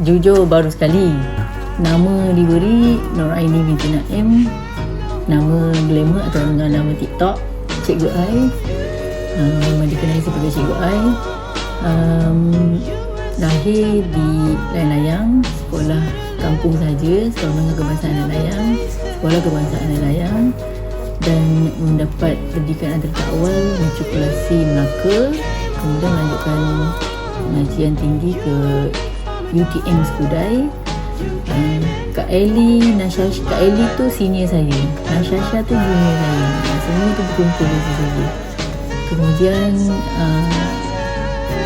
jujur baru sekali. Nama diberi Nur Aini binti Naim. Nama glamour atau dengan nama TikTok Cikgu Ai. Memang dikenali sebagai Cikgu Ai. Um, lahir di Layang-Layang, sekolah kampung saja, sekolah menengah kebangsaan Layang, sekolah kebangsaan Layang dan mendapat pendidikan antara awal matrikulasi Melaka kemudian melanjutkan pengajian tinggi ke UTM Skudai um, Kak Eli, Nashash, Kak Eli tu senior saya Nashasha tu junior saya semua tu berkumpul di situ saja kemudian uh,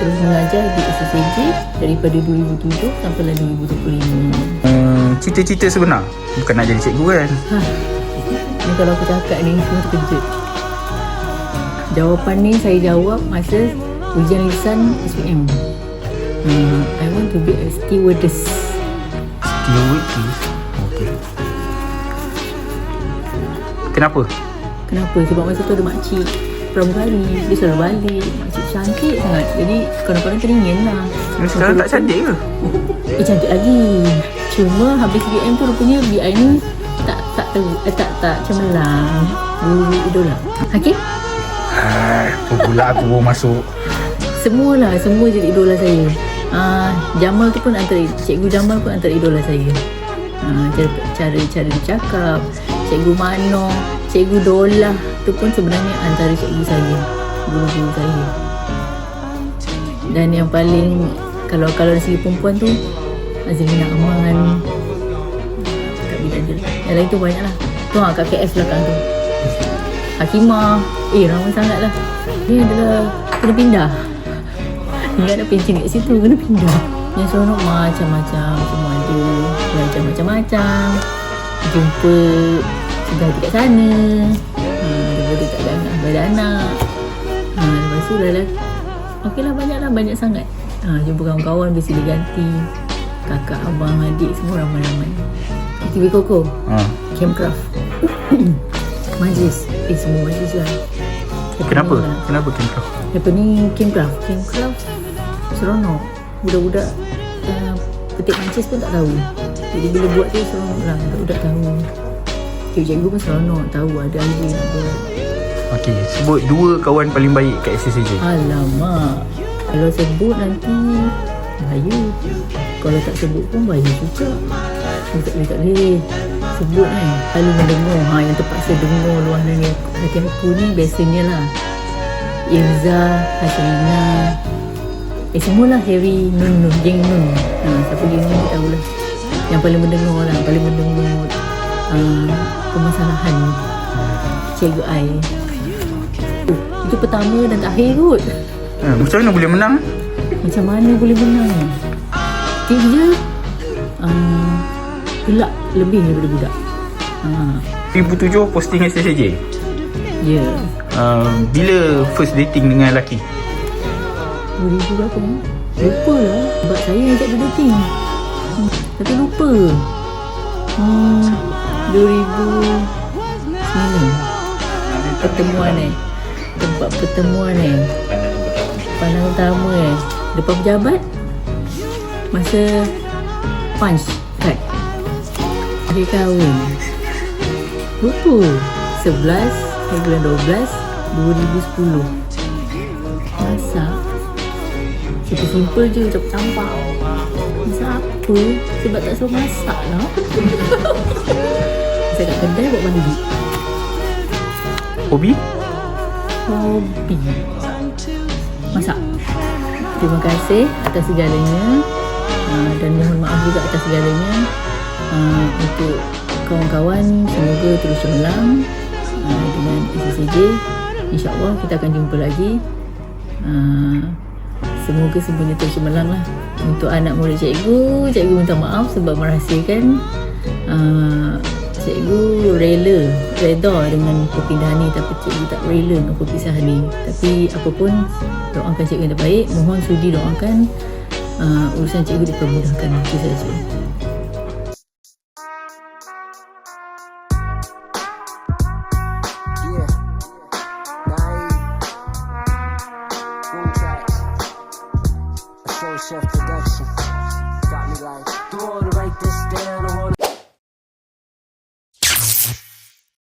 terus mengajar di SSAJ daripada 2007 sampai 2025 Hmm, cita-cita sebenar bukan nak jadi cikgu kan? Ha. Ni kalau aku cakap ni semua terkejut. Jawapan ni saya jawab masa ujian lisan SPM. Hmm, I want to be a stewardess. Stewardess. Okey. Kenapa? Kenapa? Sebab masa tu ada makcik pramugari. Dia selalu balik. Makcik cantik sangat. Jadi kadang-kadang teringin lah. Sekarang tak cantik ke? Eh cantik lagi. Cuma habis BM tu rupanya BI ni tak tak ter, eh, tak tak cemerlang. Guru idola. Hakim? Hai, tu pula aku masuk. Semualah, semua jadi idola saya. Ah, Jamal tu pun antara cikgu Jamal pun antara idola saya. Ah, cara cara cara bercakap, cikgu Mano, cikgu Dola tu pun sebenarnya antara cikgu saya, guru-guru saya. Dan yang paling kalau kalau dari segi perempuan tu Azrina Aman Kak je Yang lain tu banyak lah Tu lah kat KF belakang tu. Hakimah. Eh ramai sangat lah. Dia adalah Kena pindah Ingat ada pencin kat situ Kena pindah. Yang seronok macam-macam Semua ada. Belajar macam-macam. Jumpa Sudah dekat sana. Ha, Daripada tak ada anak Ada anak. Ha, Lepas tu dah lah. Okey lah banyak lah Banyak sangat. Ha, Jumpa kawan-kawan Bersilih ganti. Kakak, abang, adik Semua ramai-ramai. TV Koko. Ha. Campcraft Majlis. Eh semua majlis lah. Kenapa? Lah. Kenapa kenapa? Apa ni Campcraft Campcraft Seronok. Budak-budak uh, Petik mancis pun tak tahu. Jadi bila buat tu seronok lah Budak-budak tahu. Cikgu-cikgu pun seronok Tahu ada idea nak buat. Okey, sebut dua kawan paling baik kat SSJ. Alamak Kalau sebut nanti Bahaya. Kalau tak sebut pun bahaya juga. Oh, tak boleh, tak boleh Sebut kan. Paling mendengar. Ha, Yang terpaksa dengar luar aku, hati aku ni Biasanya lah. Irza Hasrina Eh semualah Harry Nun Nun Geng Nun ha, Siapa geng Nun kita tahulah Yang paling mendengar lah Paling mendengar uh, Permasalahan Cikgu I oh, Itu pertama dan terakhir kot Ha, macam mana boleh menang? macam mana boleh menang Dia uh, Gelak lebih daripada budak uh, 2007 posting SSJ. Ya yeah. Uh, bila first dating dengan lelaki? 2000 berapa ni? Lupa lah. Sebab saya ajak dia dating hmm. Tapi lupa. Hmm, 2009 Pertemuan eh. Tempat pertemuan eh. Pandangan pertama eh. Depan pejabat Masa Punch Cut Akhir kahwin Lupa. 11 Hari bulan 12 2010 Masak Simple simple je Macam tampak Masak apa Sebab tak suruh masak lah Saya kat kedai buat balik Hobi? Hobi Masak Terima kasih atas segalanya. Uh, Dan mohon maaf juga atas segalanya. Uh, Untuk kawan-kawan Semoga terus cemerlang uh, Dengan SSJ InsyaAllah kita akan jumpa lagi. Uh, Semoga semuanya terus cemerlang lah. Untuk anak murid cikgu Cikgu minta maaf sebab merahsiakan uh, Cikgu rela Reda dengan perpindahan ni. Tapi cikgu tak rela dengan perpisahan ni. Tapi apapun Doakan cikgu yang terbaik. Mohon sudi doakan uh, Urusan cikgu dipermudahkan. Itu saja chef production. got me like, don't wanna write this down, I wanna